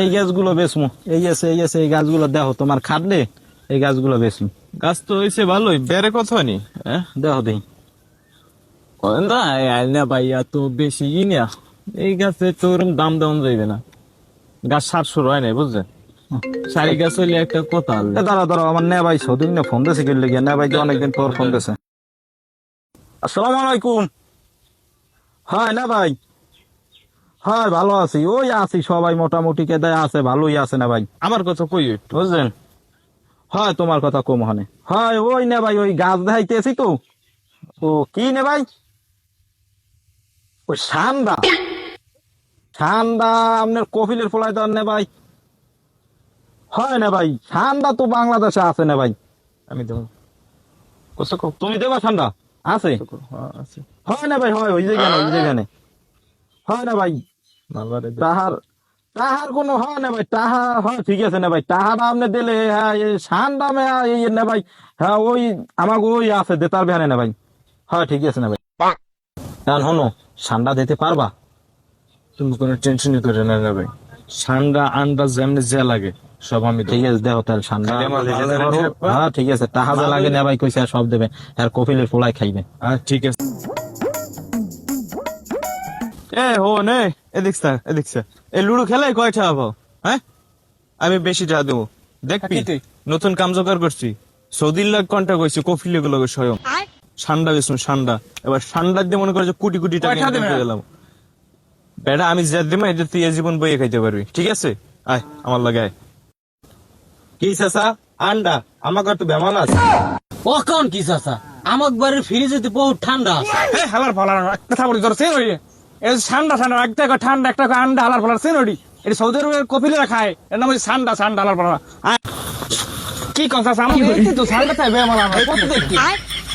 এই গাছগুলো বেচমু। এই আছে এই আছে এই গাছগুলো দেখো তোমার খাটলে এই গাছগুলো বেচমু। গাছ তো হয়েছে ভালোই বেড়ে কত হয়নি? হ্যাঁ দেখো দেখি। না আইনা ভাইয়া তো বেশি ই না। এই গাছে তো ওরকম দাম দেওয়া যাইবে না। গাছ সাতশো হয় নাই বুঝছেন সারি গাছ হইলে একটা কথা দাঁড়া দাঁড়া আমার নে ভাই সৌদিন না ফোন দিয়েছে গেলে গিয়ে নে ভাই অনেকদিন পর ফোন দিয়েছে আসসালামু আলাইকুম। হ্যাঁ না ভাই হ্যাঁ ভালো আছি। ওই আছি সবাই মোটামুটি কেদায় আছে ভালোই আছে না ভাই? আমার কথা কই বুঝলেন? হয় তোমার কথা কম হনে। হয় ওই নে ভাই ওই গাছ দেখাইতেছি তো। ও কি নে ভাই? ওই সান্দা। সান্দা আপনার কপিলের ফলাই তো নে ভাই। হয় না ভাই সান্দা তো বাংলাদেশে আছে না ভাই। আমি দেবো। তুমি দেবা ঠান্ডা আছে? হ্যাঁ, হয় না ভাই হয় ওই যেখানে ওই যেখানে হয় না ভাই। তাহার তাহার কোনো হয় না ভাই তাহা হয় ঠিক আছে না ভাই আপনি দিলে হ্যাঁ সান দামে এই না ভাই হ্যাঁ ওই আমাকে ওই আছে দেতার না ভাই। হয় ঠিক আছে না ভাই। হনো সান্ডা দিতে পারবা? তুমি কোনো টেনশনই করে না রে ভাই। ঠান্ডা আন্দাজ যেমনি যে লাগে সব আমি দেবো। ঠিক আছে দেখো তাহলে সান্ডা না। হ্যাঁ ঠিক আছে তাহা যা লাগে না ভাই কইছে সব দেবে। আর কপিলের পোলাই খাইবে। আহ, ঠিক আছে। এ হো নে এদিক স্যার এদিক স্যার। এই লুডো খেলায় কয় টাকা পাও হ্যাঁ? আমি বেশি টাকা দেবো। দেখবি নতুন কাম জোগাড় করছি। সৌদির লাখ কন্ট্যাক্ট হয়েছে কফিলগুলো স্বয়ং। ঠান্ডা বেশ ঠান্ডা এবার দিয়ে মনে করে যে কোটি কোটি টাকা গেলাম বেটা আমি যা দিমা এটা তুই জীবন বইয়ে খাইতে পারবি। ঠিক আছে? আয় আমার লাগে আয়। কি চাচা? আন্ডা আমাকে তো বেমান আছে। ও কোন কি চাচা? আমার বাড়ির ফ্রিজে বহুত ঠান্ডা আছে। হালার ফালার একটা থাপড়ি ধর সেন ওই এই ঠান্ডা ঠান্ডা একটা ঠান্ডা একটা আন্ডা হালার ফালার সেন ওই এটা সৌদি আরবের কপিলেরা খায় এর নাম হচ্ছে ঠান্ডা ঠান্ডা হালার ফালার। কি কথা আমার দেখতে তো ঠান্ডা চাই বে আমার আমার কত দেখতে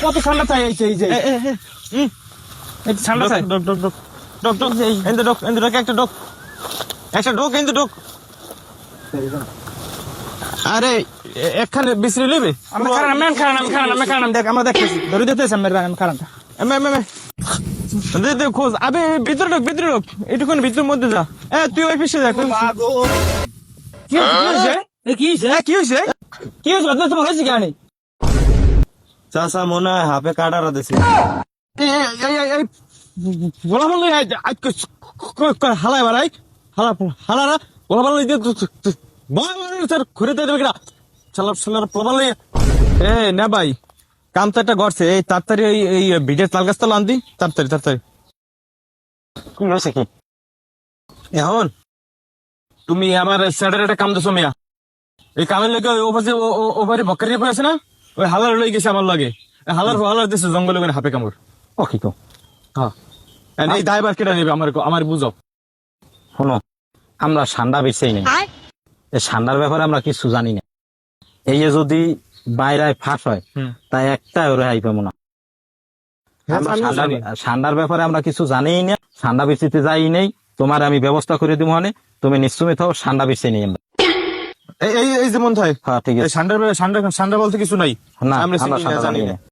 কত ঠান্ডা চাই এই এই যে এই ঠান্ডা চাই। ডক ডক ডক। ডক ডক এন ডক এন ডক একটা ডক। একটা ডক এন ডক। আরে একখানে বিশ্রি লিবে আমি খারাপ আমি খারাপ আমি খারাপ আমি খারাপ দেখ আমরা দেখতেছি। ধরে দিতেছি আমি খারাপ। এমে এমে। দে দে খোঁজ আবে ভিতরে ঢোক ভিতরে ঢোক এটুকুন ভিতরের মধ্যে যা এ তুই ওই পিছে যা কি হয়েছে কি হয়েছে কি হয়েছে বদলে তোমার হয়েছে কেন চাচা মনে হয় হাফে কাটারা দিছে হালাই বাড়াই হালা হালারা বলা বললি দিয়ে ঘুরে দেবে চালার এ না ভাই কাম তো একটা করছে এই তাড়াতাড়ি এই এই ভিডিও তাল গাছ তো আনতি তাড়াতাড়ি তাড়াতাড়ি। কি হয়েছে কি? এখন তুমি আমার স্যারের একটা কাম দিছো মিয়া। এই কামের লোকে ওপাশে ওপারে বকরি আছে না? ওই হালার লই গেছে আমার লাগে। হালার হালার দিছে জঙ্গলে মানে হাপে কামড়। ও কি কো? হ্যাঁ। এই দায়বার কেটে নেবে আমার আমার বুঝো। শোনো আমরা সান্ডা বেছেই নেই। এই সান্ডার ব্যাপারে আমরা কিছু জানি না। এই যে যদি বাইরে ফাঁস হয় তাই একটা রেহাই পাবো না ঠান্ডার সান্ডার ব্যাপারে আমরা কিছু জানিই না ঠান্ডা বেচিতে যাই নেই তোমার আমি ব্যবস্থা করে দিব মানে তুমি নিশ্চুমিত থাও ঠান্ডা বেচে নেই আমরা। এই এই এই যেমন হয় হ্যাঁ ঠিক আছে। সান্ডার ঠান্ডা ঠান্ডা বলতে কিছু নাই। না আমরা জানি। না।